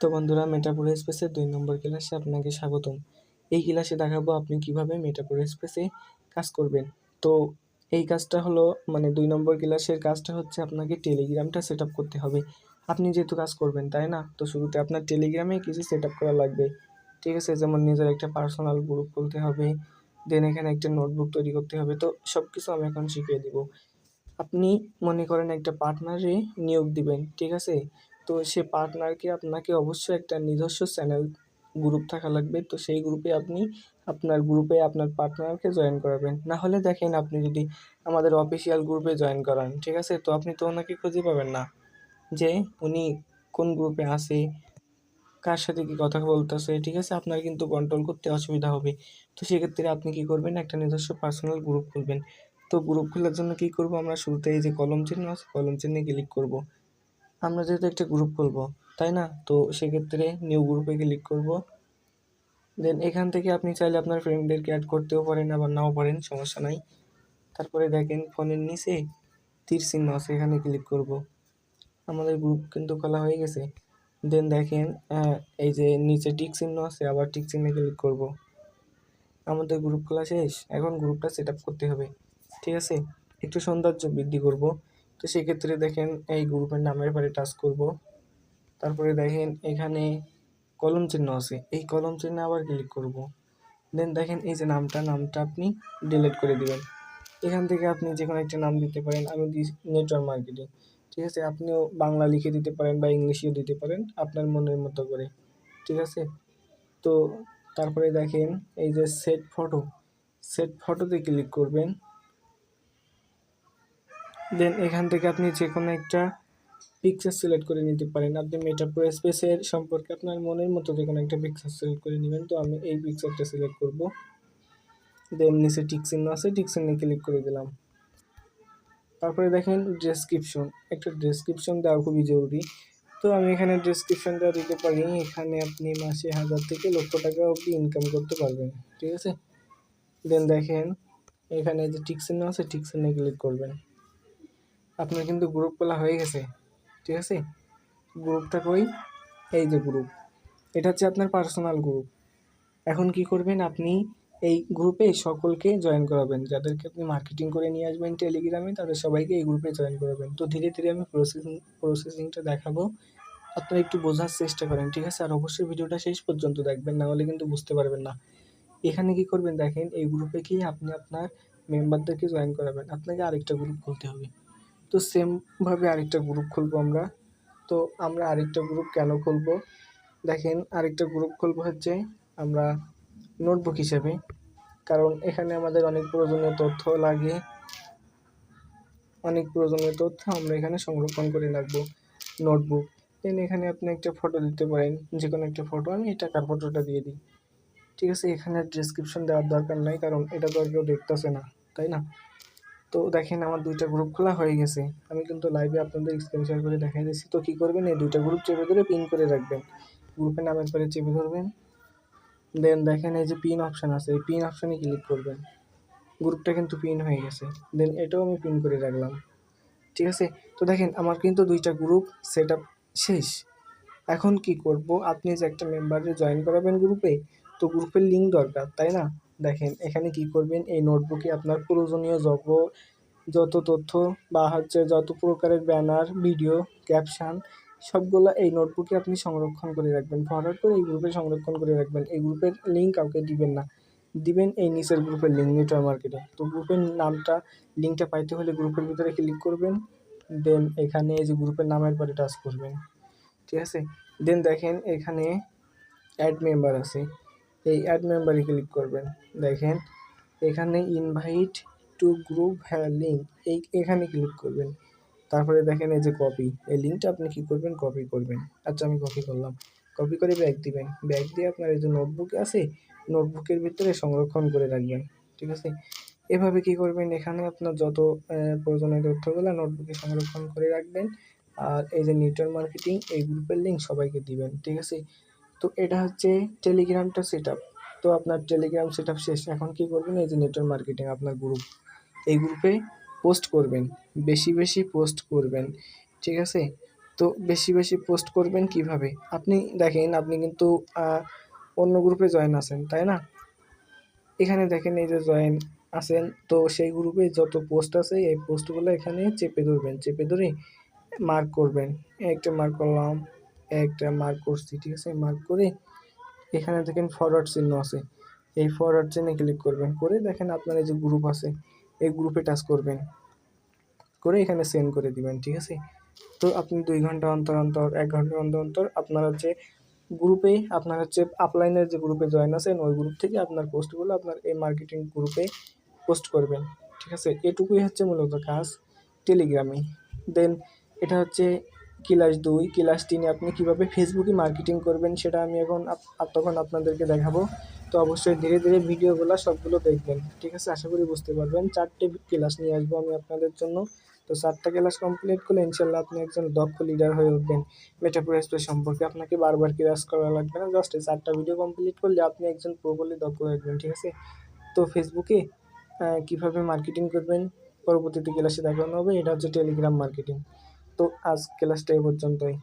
তো বন্ধুরা মেটাপুর স্পেসের দুই নম্বর ক্লাসে আপনাকে স্বাগতম। এই ক্লাসে দেখাবো আপনি কীভাবে মেটাপুর স্পেসে কাজ করবেন। তো এই কাজটা হলো মানে দুই নম্বর ক্লাসের কাজটা হচ্ছে আপনাকে টেলিগ্রামটা সেট করতে হবে। আপনি যেহেতু কাজ করবেন, তাই না? তো শুরুতে আপনার টেলিগ্রামে কিছু সেট করা লাগবে। ঠিক আছে, যেমন নিজের একটা পার্সোনাল গ্রুপ খুলতে হবে দেন এখানে একটা নোটবুক তৈরি করতে হবে। তো সব কিছু আমি এখন শিখিয়ে দিব। আপনি মনে করেন একটা পার্টনারে নিয়োগ দিবেন, ঠিক আছে? তো সে পার্টনারকে আপনাকে অবশ্যই একটা নিজস্ব চ্যানেল গ্রুপ থাকা লাগবে। তো সেই গ্রুপে আপনি আপনার গ্রুপে আপনার পার্টনারকে জয়েন করাবেন। না হলে দেখেন আপনি যদি আমাদের অফিসিয়াল গ্রুপে জয়েন করান, ঠিক আছে? তো আপনি তো ওনাকে খুঁজে পাবেন না যে উনি কোন গ্রুপে আছে, কার সাথে কি কথা বলতেছে, ঠিক আছে? আপনার কিন্তু কন্ট্রোল করতে অসুবিধা হবে। তো সেক্ষেত্রে আপনি কি করবেন? একটা নিজস্ব পার্সোনাল গ্রুপ খুলবেন। তো গ্রুপ খোলার জন্য কি করব আমরা? শুরুতে এই যে কলম চিহ্ন আছে, কলম চিহ্নে ক্লিক করব। আমরা যেহেতু একটা গ্রুপ খুলবো, তাই না? তো সেক্ষেত্রে নিউ গ্রুপে ক্লিক করব। দেন এখান থেকে আপনি চাইলে আপনার ফ্রেন্ডদেরকে অ্যাড করতেও পারেন, আবার নাও পারেন, সমস্যা নাই। তারপরে দেখেন ফোনের নিচে তীর চিহ্ন আছে, এখানে ক্লিক করব। আমাদের গ্রুপ কিন্তু খোলা হয়ে গেছে। দেন দেখেন এই যে নিচে টিক চিহ্ন আছে, আবার টিক চিহ্নে ক্লিক করব। আমাদের গ্রুপ খোলা শেষ, এখন গ্রুপটা সেট করতে হবে। ঠিক আছে? একটু সৌন্দর্য বৃদ্ধি করব। তো সেক্ষেত্রে দেখেন এই গ্রুপের নামের পরে টাচ করব। তারপরে দেখেন এখানে কলম চিহ্ন আছে। এই কলম চিহ্নে আবার ক্লিক করব। দেন দেখেন এই যে নামটা নামটা আপনি ডিলিট করে দিবেন। এখান থেকে আপনি যে কোনো একটা নাম দিতে পারেন। আমি দিই নেটওয়ার্ক মার্কেটিং ঠিক আছে? আপনিও বাংলা লিখে দিতে পারেন বা ইংলিশেও দিতে পারেন আপনার মনের মতো করে। ঠিক আছে? তো তারপরে দেখেন এই যে সেট ফটো সেট ফটোতে ক্লিক করবেন। দেন এখান থেকে আপনি যে কোনো একটা পিকচার সিলেক্ট করে নিতে পারেন। আপনি মেটাপ্রো স্পেসের সম্পর্কে আপনার মনের মতো যে কোনো একটা পিকচার সিলেক্ট করে নেবেন। তো আমি এই পিকচারটা সিলেক্ট করব। দেন নিচে টিক চিহ্ন আছে টিক চিহ্নে ক্লিক করে দিলাম। তারপরে দেখেন ডেসক্রিপশন একটা ডেসক্রিপশন দেওয়া খুবই জরুরি। তো আমি এখানে ডেসক্রিপশনটা দিতে পারি। এখানে আপনি মাসে হাজার থেকে লক্ষ টাকা অবধি ইনকাম করতে পারবেন। ঠিক আছে? দেন দেখেন, এখানে যে টিক চিহ্ন আছে টিক চিহ্নে ক্লিক করবেন। আপনার কিন্তু গ্রুপ খোলা হয়ে গেছে, ঠিক আছে? গ্রুপটা কই? এই যে গ্রুপ এটা হচ্ছে আপনার পার্সোনাল গ্রুপ এখন কি করবেন, আপনি এই গ্রুপে সকলকে জয়েন করাবেন। যাদেরকে আপনি মার্কেটিং করে নিয়ে আসবেন টেলিগ্রামে তাদের সবাইকে এই গ্রুপে জয়েন করাবেন। তো ধীরে ধীরে আমি প্রসেসিং প্রসেসিংটা দেখাবো। আপনারা একটু বোঝার চেষ্টা করেন, ঠিক আছে? আর অবশ্যই ভিডিওটা শেষ পর্যন্ত দেখবেন, না হলে কিন্তু বুঝতে পারবেন না। এখানে কি করবেন দেখেন, এই গ্রুপে কি আপনি আপনার মেম্বারদেরকে জয়েন করাবেন। আপনাকে আরেকটা গ্রুপ খুলতে হবে। তো সেমভাবে আরেকটা গ্রুপ খুলবো আমরা। তো আমরা আরেকটা গ্রুপ কেন খুলবো? দেখেন, আরেকটা গ্রুপ খুলবো হচ্ছে আমরা নোটবুক হিসেবে। কারণ এখানে আমাদের অনেক প্রয়োজনীয় তথ্য লাগে। অনেক প্রয়োজনীয় তথ্য আমরা এখানে সংরক্ষণ করে রাখব নোটবুক দেন এখানে আপনি একটা ফটো দিতে পারেন যে কোনো একটা ফটো আমি এই টাকার ফটোটা দিয়ে দিই। ঠিক আছে? এখানে ডিসক্রিপশন দেওয়ার দরকার নাই, কারণ এটা তো আর কেউ দেখতেছে না, তাই না? তো দেখেন আমার দুইটা গ্রুপ খোলা হয়ে গেছে। আমি কিন্তু লাইভে আপনাদের স্ক্রিন শেয়ার করে দেখাই দিচ্ছি। তো কী করবেন? এই দুইটা গ্রুপ চেপে ধরে পিন করে রাখবেন। গ্রুপের নামের পরে চেপে ধরবেন। দেন দেখেন এই যে পিন অপশান আছে। এই পিন অপশানে ক্লিক করবেন। গ্রুপটা কিন্তু পিন হয়ে গেছে। দেন এটাও আমি পিন করে রাখলাম। ঠিক আছে? তো দেখেন, আমার কিন্তু দুইটা গ্রুপ সেট শেষ। এখন কি করব? আপনি যে একটা মেম্বারে জয়েন করাবেন গ্রুপে তো গ্রুপের লিঙ্ক দরকার, তাই না? দেখেন, এখানে কি করবেন? এই নোটবুকে আপনার প্রয়োজনীয় যত যত তথ্য বা হচ্ছে যত প্রকারের ব্যানার, ভিডিও ক্যাপশান সবগুলো এই নোটবুকে আপনি সংরক্ষণ করে রাখবেন। ফরওয়ার্ড করে এই গ্রুপে সংরক্ষণ করে রাখবেন। এই গ্রুপের লিঙ্ক কাউকে দিবেন না। দিবেন এই নিচের গ্রুপের লিঙ্ক নেটওয়ার্ক মার্কেটে তো গ্রুপের নামটা লিঙ্কটা পাইতে হলে গ্রুপের ভিতরে ক্লিক করবেন। দেন এখানে এই যে গ্রুপের নামের পরে টাচ করবেন। ঠিক আছে? দেন দেখেন এখানে অ্যাড মেম্বার আছে। এই অ্যাড মেম্বারে ক্লিক করবেন। দেখেন, এখানে ইনভাইট টু গ্রুপ হ্যাঁ লিঙ্ক এই, এখানে ক্লিক করবেন। তারপরে দেখেন এই যে কপি এই লিঙ্কটা আপনি কী করবেন? কপি করবেন। আচ্ছা আমি কপি করলাম। কপি করে ব্যাগ দিবেন। ব্যাগ দিয়ে আপনার এই যে নোটবুক আছে নোটবুকের ভিতরে সংরক্ষণ করে রাখবেন। ঠিক আছে? এভাবে কি করবেন? এখানে আপনার যত প্রয়োজনীয় তথ্যগুলো নোটবুকে সংরক্ষণ করে রাখবেন। আর এই যে নেটওয়ার্ক মার্কেটিং এই গ্রুপের লিঙ্ক সবাইকে দিবেন। ঠিক আছে? তো এটা হচ্ছে টেলিগ্রামটা সেট তো আপনার টেলিগ্রাম সেট শেষ। এখন কি করবেন? এই যে নেটওয়ার্ক মার্কেটিং আপনার গ্রুপ এই গ্রুপে পোস্ট করবেন। বেশি বেশি পোস্ট করবেন। ঠিক আছে? তো বেশি বেশি পোস্ট করবেন কীভাবে? আপনি দেখেন, আপনি কিন্তু অন্য গ্রুপে জয়েন আছেন, তাই না? এখানে দেখেন, এই যে জয়েন আছেন, তো সেই গ্রুপে যত পোস্ট আছে, এই পোস্টগুলো এখানে চেপে ধরবেন। চেপে ধরে মার্ক করবেন। একটা মার্ক করলাম। একটা মার্ক করছি ঠিক আছে? মার্ক করে এখানে দেখেন ফরওয়ার্ড চিহ্ন আছে। এই ফরওয়ার্ড চিহ্নে ক্লিক করবেন। করে দেখেন আপনার এই যে গ্রুপ আছে, এই গ্রুপে টাচ করবেন। করে এখানে সেন্ড করে দিবেন, ঠিক আছে? তো আপনি দুই ঘণ্টা অন্তর অন্তর, এক ঘণ্টা অন্তর অন্তর আপনার হচ্ছে গ্রুপে আপনার হচ্ছে আপলাইনের যে গ্রুপে জয়েন আছেন, ওই গ্রুপ থেকে আপনার পোস্টগুলো আপনার এই মার্কেটিং গ্রুপে পোস্ট করবেন, ঠিক আছে? এটুকুই হচ্ছে মূলত কাজ টেলিগ্রামে দেন এটা হচ্ছে ক্লাস দুই ক্লাস তিনে আপনি কীভাবে ফেসবুকে মার্কেটিং করবেন সেটা আমি এখন তখন আপনাদেরকে দেখাবো। তো অবশ্যই ধীরে ধীরে ভিডিওগুলো সবগুলো দেখবেন, ঠিক আছে? আশা করি বুঝতে পারবেন। চারটে ক্লাস নিয়ে আসব আমি আপনাদের জন্য। তো চারটা ক্লাস কমপ্লিট করলে ইনশাল্লাহ আপনি একজন দক্ষ লিডার হয়ে উঠবেন। মেটাপ্রো এক্সপ্রেস সম্পর্কে আপনাকে বারবার ক্লাস করা লাগবে না। জাস্ট চারটা ভিডিও কমপ্লিট করলে আপনি একজন প্রবলি দক্ষ হয়ে উঠবেন, ঠিক আছে? তো ফেসবুকে কীভাবে মার্কেটিং করবেন? পরবর্তীতে ক্লাসে দেখানো হবে। এটা হচ্ছে টেলিগ্রাম মার্কেটিং তো আজ ক্লাসটা এ পর্যন্তই।